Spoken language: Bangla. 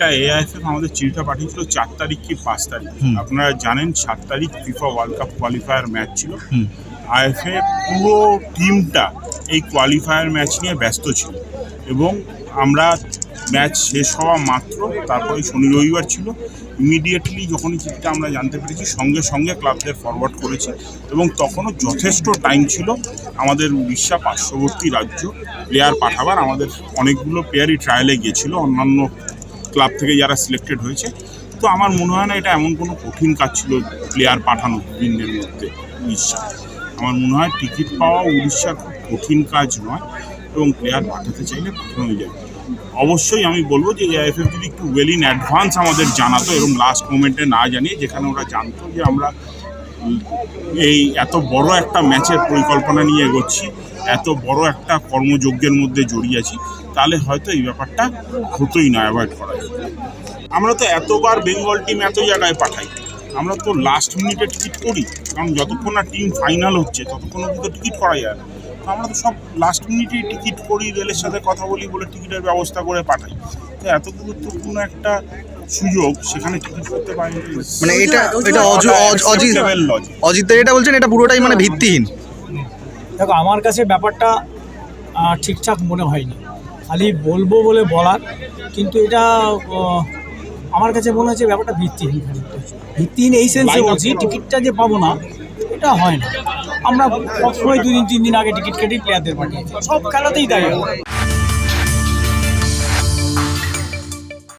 একটা এআইএফএফ আমাদের চিঠিটা পাঠিয়েছিল চার তারিখ কি পাঁচ তারিখ। আপনারা জানেন সাত তারিখ FIFA World Cup qualifier match ছিল। আইএফএ পুরো টিমটা এই কোয়ালিফায়ার ম্যাচ নিয়ে ব্যস্ত ছিল। এবং আমরা ম্যাচ শেষ হওয়া মাত্র তারপরে শনি রবিবার ছিল। ইমিডিয়েটলি যখনই চিঠিটা আমরা জানতে পেরেছি সঙ্গে সঙ্গে ক্লাবদের ফরওয়ার্ড করেছি। এবং তখনও যথেষ্ট টাইম ছিল আমাদের উড়িষ্যা পার্শ্ববর্তী রাজ্য প্লেয়ার পাঠাবার। আমাদের অনেকগুলো প্লেয়ারই ট্রায়ালে গিয়েছিল অন্যান্য ক্লাব থেকে যারা সিলেক্টেড হয়েছে। তো আমার মনে হয় না এটা এমন কোনো কঠিন কাজ ছিল প্লেয়ার পাঠানো দিনের মধ্যে উড়িষ্যা। আমার মনে হয় টিকিট পাওয়া উড়িষ্যার খুব কঠিন কাজ নয় এবং প্লেয়ার পাঠাতে চাইলে পাঠানো যায় অবশ্যই আমি বলব যে এআইএফএফ যদি একটু ওয়েল ইন অ্যাডভান্স আমাদের জানাতো এবং লাস্ট মোমেন্টে না জানিয়ে যেখানে ওরা জানতো যে আমরা এই এত বড় একটা ম্যাচের পরিকল্পনা নিয়ে এগোচ্ছি এত বড় একটা কর্মযজ্ঞের মধ্যে জড়িয়ে আছি তাহলে হয়তো এই ব্যাপারটা হতোই না অ্যাভয়েড করা যেত। আমরা তো এতবার বেঙ্গল টিম এত জায়গায় পাঠাই। আমরা তো লাস্ট মিনিটে টিকিট করি কারণ যতক্ষণ না টিম ফাইনাল হচ্ছে ততক্ষণ অব্দি তো টিকিট করা যায় না। তো আমরা তো সব লাস্ট মিনিটেই টিকিট করি রেলের সাথে কথা বলি বলে টিকিটের ব্যবস্থা করে পাঠাই। তো এত গুরুত্বপূর্ণ একটা সুযোগ সেখানে টিকিট করতে পারি মানে এটা এটা অজ- অজ- অজিত অজিত এটা বলছেন এটা পুরোটাই মানে ভিত্তিহীন। দেখো আমার কাছে ব্যাপারটা ঠিকঠাক মনে হয়নি খালি বলব বলে বলার কিন্তু এটা আমার কাছে মনে হচ্ছে ব্যাপারটা ভিত্তিহীন। ভিত্তিহীন এই সেন্সে বলছি টিকিটটা যে পাবো না এটা হয় না আমরা সবসময় দুদিন তিন দিন আগে টিকিট কেটে প্লেয়ারদের পাঠিয়েছি সব খেলাতেই তাই হয়।